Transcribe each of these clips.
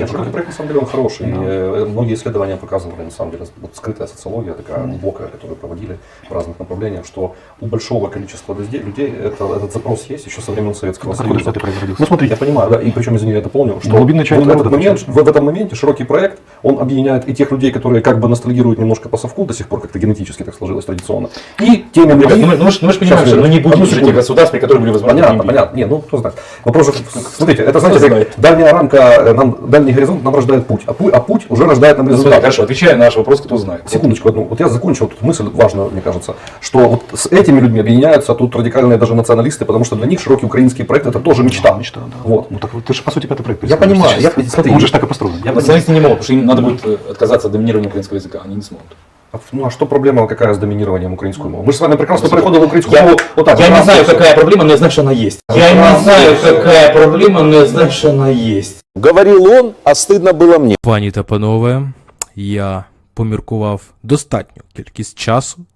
Нет, широкий проект на самом деле он хороший. И, э, многие исследования показывали, на самом деле, вот скрытая социология такая глубокая, которую проводили в разных направлениях, что у большого количества людей, это, этот запрос есть еще со времен Советского Союза. произродился? Ну смотри, я понимаю, да, и причем, извини, я это помню, что Глубинный в, этот момент, в, в этом моменте широкий проект, он объединяет и тех людей, которые как бы ностальгируют немножко по совку, до сих пор как-то генетически так сложилось традиционно, и теми Ну, людьми, мы, ну, мы же понимаем, что ну, не будет же этих государств, при которых были возможны Понятно, понятно. Не, ну кто знает. Вопрос же, смотрите, это знаете, знает. дальняя рамка, э, нам, дальний горизонт нам рождает путь, а путь, а путь уже рождает нам Ну, смотри, результат. хорошо, отвечая на наш вопрос, кто знает. Секундочку одну. Вот я закончил тут мысль важную, мне кажется, что вот с этими людьми объединяются тут радикальные даже националисты, потому что для них широкий украинский проект это тоже мечта. Мечта, да. Вот. Ну так вот ты же по сути пятый проект. Я понимаю, я- представляешь. смотри, Он же так и построен. Я националисты не могут, потому что им надо будет э, отказаться от доминирования украинского языка, они не смогут. А, Ну а что проблема какая с доминированием украинской мовы? Мы же с вами прекрасно переходили в украинскую Я, мову вот так. я не знаю, какая проблема, но я знаю, что она есть. Я не знаю, какая проблема, но я знаю, что она есть. Говорил он, а стыдно было мне. Пані та панове, я поміркував достатню кількість часу,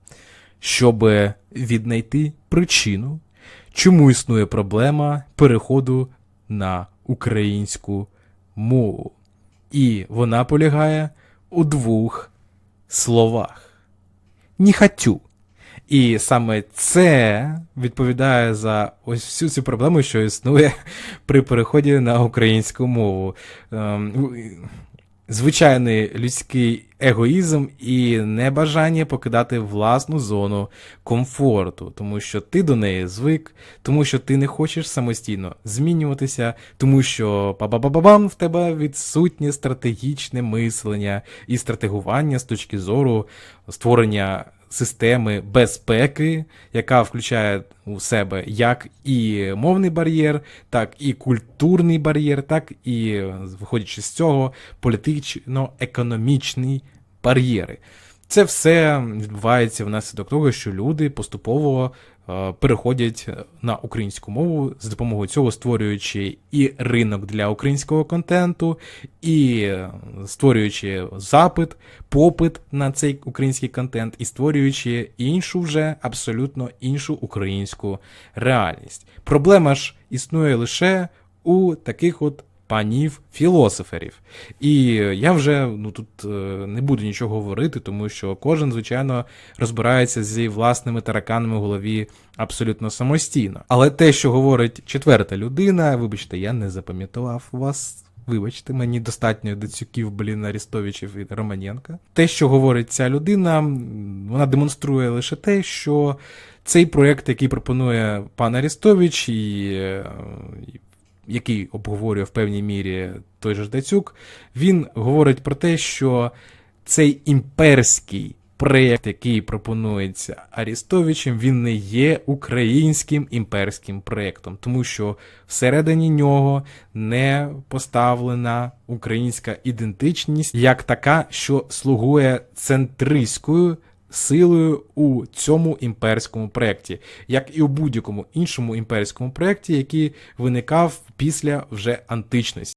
щоб віднайти причину, чому існує проблема переходу на українську мову. І вона полягає у двох словах: «не хотю». І саме це відповідає за ось всю цю проблему, що існує при переході на українську мову. Ем, Звичайний людський егоїзм і небажання покидати власну зону комфорту, тому що ти до неї звик, тому що ти не хочеш самостійно змінюватися, тому що па-ба-ба-бам в тебе відсутнє стратегічне мислення і стратегування з точки зору створення системи безпеки, яка включає у себе як і мовний бар'єр, так і культурний бар'єр, так і, виходячи з цього, політично-економічні бар'єри. Це все відбувається внаслідок того, що люди поступово е, переходять на українську мову з допомогою цього створюючи і ринок для українського контенту, і е, створюючи запит, попит на цей український контент, і створюючи іншу вже абсолютно іншу українську реальність. Проблема ж існує лише у таких от панів філософерів. І я вже ну тут е, не буду нічого говорити, тому що кожен, звичайно, розбирається зі власними тараканами в голові абсолютно самостійно. Але те, що говорить четверта людина, вибачте, я не запам'ятував вас. Вибачте, мені достатньо доцюків, блін, Арістовичів і Романенка. Те, що говорить ця людина, вона демонструє лише те, що цей проєкт, який пропонує пан Арістович, е, і який обговорює в певній мірі той же ж Дацюк, він говорить про те, що цей імперський проєкт, який пропонується Арістовичем, він не є українським імперським проєктом, тому що всередині нього не поставлена українська ідентичність як така, що слугує центристською силою у цьому імперському проєкті, як і у будь-якому іншому імперському проєкті, який виникав після вже античності.